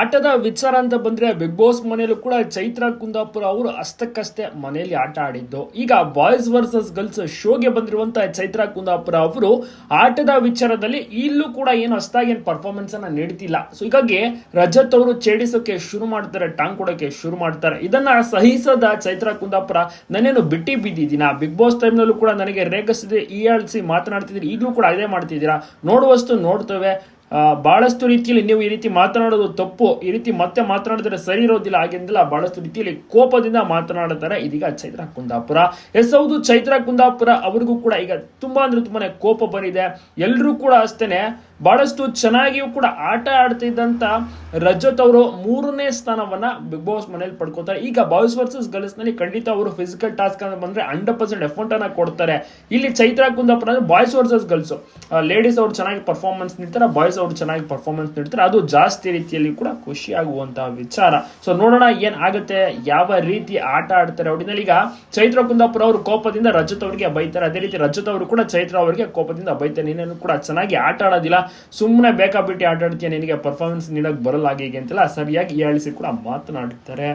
ಆಟದ ವಿಚಾರ ಅಂತ ಬಂದ್ರೆ ಬಿಗ್ ಬಾಸ್ ಮನೆಯಲ್ಲೂ ಕೂಡ ಚೈತ್ರ ಕುಂದಾಪುರ ಅವರು ಅಷ್ಟಕ್ಕಷ್ಟೇ ಮನೆಯಲ್ಲಿ ಆಟ ಆಡಿದ್ದು. ಈಗ ಬಾಯ್ಸ್ ವರ್ಸಸ್ ಗರ್ಲ್ಸ್ ಶೋಗೆ ಬಂದಿರುವಂತಹ ಚೈತ್ರ ಕುಂದಾಪುರ ಅವರು ಆಟದ ವಿಚಾರದಲ್ಲಿ ಇಲ್ಲೂ ಕೂಡ ಏನು ಅಷ್ಟಾಗಿ ಏನು ಪರ್ಫಾರ್ಮೆನ್ಸ್ ಅನ್ನ ನೀಡ್ತಿಲ್ಲ. ಸೊ ಹೀಗಾಗಿ ರಜತ್ ಅವರು ಛೇಡಿಸೋಕೆ ಶುರು ಮಾಡ್ತಾರೆ, ಟಾಂಗ್ ಕೊಡೋಕೆ ಶುರು ಮಾಡ್ತಾರೆ. ಇದನ್ನ ಸಹಿಸದ ಚೈತ್ರ ಕುಂದಾಪುರ ನಾನೇನು ಬಿಟ್ಟಿ ಬಿದ್ದಿದ್ದೀನ? ಬಿಗ್ ಬಾಸ್ ಟೈಮ್ನಲ್ಲೂ ಕೂಡ ನನಗೆ ರೇಗಿಸಿದೆ ಈ ಸಿ ಮಾತನಾಡ್ತಿದ್ದೀರಿ, ಈಗಲೂ ಕೂಡ ಅದೇ ಮಾಡ್ತಿದ್ದೀರಾ? ನೋಡುವಷ್ಟು ನೋಡ್ತೇವೆ. ಆ, ಬಹಳಷ್ಟು ರೀತಿಯಲ್ಲಿ ನೀವು ಈ ರೀತಿ ಮಾತನಾಡೋದು ತಪ್ಪು. ಈ ರೀತಿ ಮತ್ತೆ ಮಾತನಾಡಿದ್ರೆ ಸರಿ ಇರೋದಿಲ್ಲ. ಹಾಗೆಂದಿಲ್ಲ ಬಹಳಷ್ಟು ರೀತಿಯಲ್ಲಿ ಕೋಪದಿಂದ ಮಾತನಾಡುತ್ತಾರೆ ಇದೀಗ ಚೈತ್ರ ಕುಂದಾಪುರ. ಎಸ್ ಹೌದು ಚೈತ್ರ ಕುಂದಾಪುರ ಅವರಿಗೂ ಕೂಡ ಈಗ ತುಂಬಾ ಅಂದ್ರೆ ತುಂಬಾನೇ ಕೋಪ ಬಂದಿದೆ. ಎಲ್ಲರೂ ಕೂಡ ಅಷ್ಟೇನೆ ಬಹಳಷ್ಟು ಚೆನ್ನಾಗಿಯೂ ಕೂಡ ಆಟ ಆಡ್ತಿದ್ದಂಥ ರಜತ್ ಅವರು ಮೂರನೇ ಸ್ಥಾನವನ್ನ ಬಿಗ್ ಬಾಸ್ ಮನೇಲಿ ಪಡ್ಕೋತಾರೆ. ಈಗ ಬಾಯ್ಸ್ ವರ್ಸಸ್ ಗರ್ಲ್ಸ್ನಲ್ಲಿ ಖಂಡಿತ ಅವರು ಫಿಸಿಕಲ್ ಟಾಸ್ಕ್ ಅಂತ ಬಂದ್ರೆ ಹಂಡ್ರೆಡ್ ಪರ್ಸೆಂಟ್ ಎಫರ್ಟ್ ಕೊಡ್ತಾರೆ. ಇಲ್ಲಿ ಚೈತ್ರ ಕುಂದಾಪುರ ಅಂದರೆ ಬಾಯ್ಸ್ ವರ್ಸಸ್ ಗರ್ಲ್ಸ್ ಲೇಡೀಸ್ ಅವರು ಚೆನ್ನಾಗಿ ಪರ್ಫಾರ್ಮೆನ್ಸ್ ನೀಡ್ತಾರೆ ಬಾಯ್ಸ್ ಅವರು ಚೆನ್ನಾಗಿ ಪರ್ಫಾರ್ಮೆನ್ಸ್ ನೀಡ್ತಾರೆ. ಅದು ಜಾಸ್ತಿ ರೀತಿಯಲ್ಲಿ ಕೂಡ ಖುಷಿ ಆಗುವಂತಹ ವಿಚಾರ. ಸೊ ನೋಡೋಣ ಏನ್ ಆಗುತ್ತೆ, ಯಾವ ರೀತಿ ಆಟ ಆಡ್ತಾರೆ ಒಟ್ಟಿನಲ್ಲಿ ಈಗ ಚೈತ್ರ ಕುಂದಾಪುರ ಅವರು ಕೋಪದಿಂದ ರಜತ್ ಅವರಿಗೆ ಬೈತಾರೆ. ಅದೇ ರೀತಿ ರಜತ್ ಅವರು ಕೂಡ ಚೈತ್ರ ಅವರಿಗೆ ಕೋಪದಿಂದ ಬೈತಾರೆ. ನೀನೇನು ಕೂಡ ಚೆನ್ನಾಗಿ ಆಟ ಆಡೋದಿಲ್ಲ. ಸುಮ್ಮನೆ ಬೇಕಾಬಿಟ್ಟು ಆಟಾಡ್ತೀಯ ನಿನಗೆ ಪರ್ಫಾರ್ಮೆನ್ಸ್ ನೀಡೋಕೆ ಬರಲ್ಲ ಹಾಗೆ ಅಂತೆಲ್ಲ ಸರಿಯಾಗಿ ಹೇಳಿಸಿ ಕೂಡ ಮಾತನಾಡುತ್ತಾರೆ